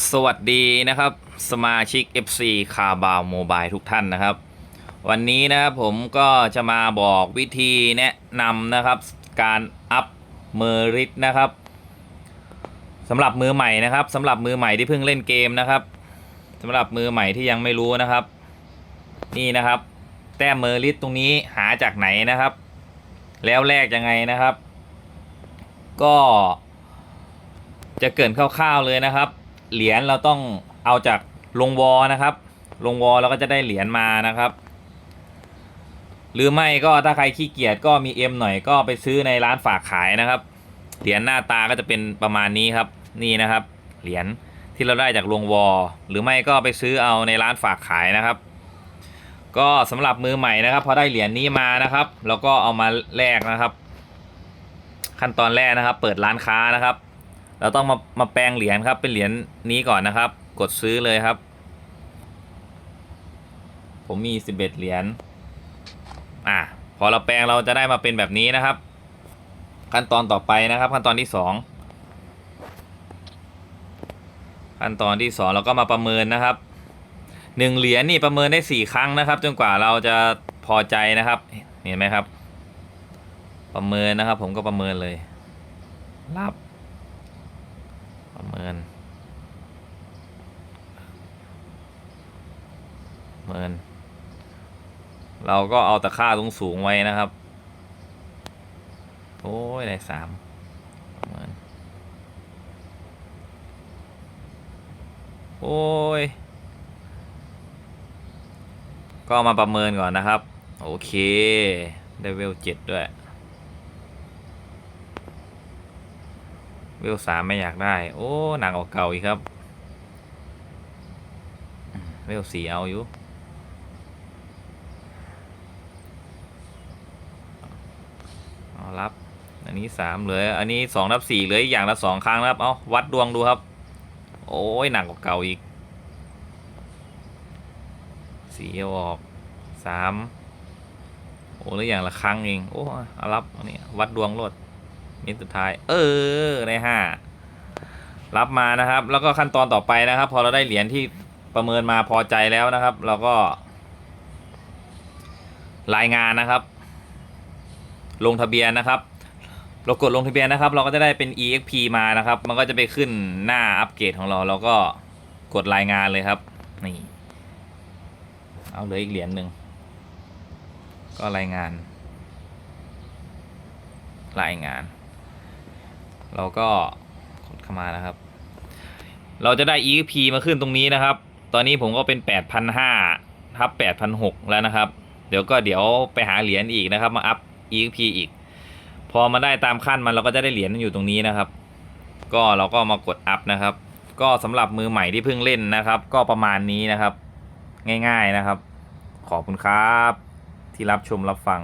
สวัสดีนะครับ สมาชิก FC คาบาวโมบายทุกท่านนะครับ วันนี้นะครับผมก็จะมาบอกวิธีแนะนำนะครับ การอัพเมอริสนะครับสำหรับมือใหม่นะครับสำหรับมือใหม่ที่เพิ่งเล่นเกมนะครับสำหรับมือใหม่ที่ยังไม่รู้นะครับ นี่นะครับ แต้มเมอริสตรงนี้หาจากไหนนะครับ แล้วแลกยังไงนะครับ ก็ จะเกินคร่าวๆเลยนะครับ เหรียญเราต้องเอาจากลงวอนะครับ ลงวอเราก็จะได้เหรียญมานะครับ หรือไม่ก็ถ้าใครขี้เกียจก็มีเอ็มหน่อยก็ไปซื้อในร้านฝากขายนะครับ เหรียญหน้าตาก็จะเป็นประมาณนี้ครับ นี่นะครับ เหรียญที่เราได้จากลงวอหรือไม่ก็ไปซื้อเอาในร้านฝากขายนะครับ ก็สำหรับมือใหม่นะครับพอได้เหรียญนี้มานะครับเราก็เอามาแลกนะครับ ขั้นตอนแรกนะครับ เปิดร้านค้านะครับ เราต้องมามาแปลงเหรียญครับ เป็นเหรียญนี้ก่อนนะครับ กดซื้อเลยครับ ผมมี 11 เหรียญอะพอเราแปลงเราจะได้มาเป็นแบบนี้นะครับ ขั้นตอนต่อไปนะครับ ขั้นตอนที่สองขั้นตอนที่สองเราก็มาประเมินนะครับหนึ่งเหรียญนี่ประเมินได้สี่ครั้งนะครับ จนกว่าเราจะพอใจนะครับ เห็นไหมครับ ประเมินนะครับ ผมก็ประเมินเลยรับ ประเมินประ เมินเราก็เอาตะค่าสูงสูงไว้นะครับ โอ้ยได้สามเมินโอ้ย ก็มาประเมินก่อนนะครับ โอเค ได้เวลเจ็ดด้วย เวลสามไม่อยากได้ โอ้หนักกว่าเก่าอีกครับ เวลสี่เอาอยู่ เอา รับ อันนี้สามเหลือ อันนี้สองนับสี่เหลืออีกอย่างละสองครั้งนะครับ เอาวัดดวงดูครับ โอ้ยหนักกว่าเก่าอีกสี่ออกสามโอ้เหลืออย่างละครั้งเอง โอ้เอารับอันนี้วัดดวงโลดนี่สุดท้าย เออได้ห้ารับมานะครับ แล้วก็ขั้นตอนต่อไปนะครับ พอเราได้เหรียญที่ประเมินมาพอใจแล้วนะครับ เราก็ รายงานนะครับ ลงทะเบียนนะครับ เรากดลงทะเบียนนะครับ เราก็จะได้เป็น exp มานะครับ มันก็จะไปขึ้นหน้าอัปเกรดของเรา เราก็กดรายงานเลยครับ นี่ เอาเหลืออีกเหรียญหนึ่ง ก็รายงาน รายงาน เราก็กดเข้ามานะครับ เราจะได้ EXP มาขึ้นตรงนี้นะครับ ตอนนี้ผมก็เป็น 8,500ทับ8,600 แล้วนะครับ เดี๋ยวก็เดี๋ยวไปหาเหรียญอีกนะครับ มาอัพ EXP อีก พอมาได้ตามขั้นมันเราก็จะได้เหรียญอยู่ตรงนี้นะครับ ก็เราก็มากดอัพนะครับ ก็สำหรับมือใหม่ที่เพิ่งเล่นนะครับ ก็ประมาณนี้นะครับ ง่าย ๆนะครับ ขอบคุณครับ ที่รับชมรับฟัง